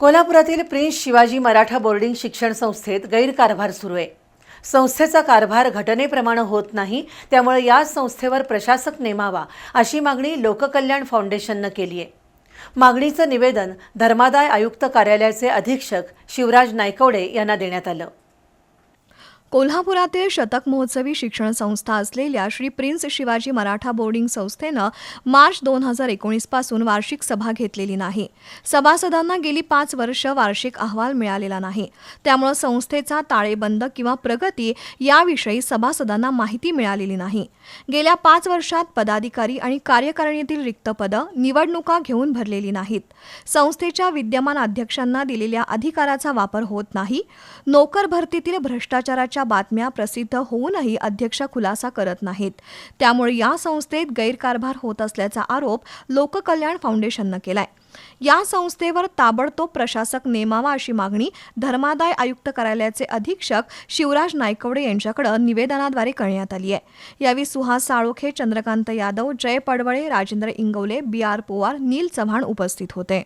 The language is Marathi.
कोल्हापुरातील प्रिन्स शिवाजी मराठा बोर्डिंग शिक्षण संस्थेत गैरकारभार सुरू आहे. संस्थेचा कारभार घटनेप्रमाणे होत नाही त्यामुळे या संस्थेवर प्रशासक नेमावा अशी मागणी लोककल्याण फाउंडेशननं केली आहे. मागणीचं निवेदन धर्मादाय आयुक्त कार्यालयाचे अधीक्षक शिवराज नायकवडे यांना देण्यात आलं. कोल्हापुरातील शतक महोत्सवी शिक्षण संस्था असलेल्या श्री प्रिन्स शिवाजी मराठा बोर्डिंग संस्थेनं मार्च दोन हजार एकोणीसपासून वार्षिक सभा घेतलेली नाही. सभासदांना गेली पाच वर्ष वार्षिक अहवाल मिळालेला नाही. त्यामुळं संस्थेचा ताळेबंद किंवा प्रगती याविषयी सभासदांना माहिती मिळालेली नाही. गेल्या पाच वर्षात पदाधिकारी आणि कार्यकारिणीतील रिक्त पदं निवडणुका घेऊन भरलेली नाहीत. संस्थेच्या विद्यमान अध्यक्षांना दिलेल्या अधिकाराचा वापर होत नाही. नोकर भरतीतील भ्रष्टाचाराच्या बातम्या प्रसिद्ध होऊनही अध्यक्ष खुलासा करत नाहीत. त्यामुळे या संस्थेत गैरकारभार होत असल्याचा आरोप लोककल्याण फाउंडेशननं केलाय. या संस्थेवर ताबडतोब प्रशासक नेमावा अशी मागणी धर्मादाय आयुक्त कार्यालयाचे अधीक्षक शिवराज नायकवडे यांच्याकडे निवेदनाद्वारे करण्यात आली आहे. यावेळी सुहास साळोखे चंद्रकांत यादव जय पडवळे राजेंद्र इंगवले बी आर पोवार नील चव्हाण उपस्थित होते.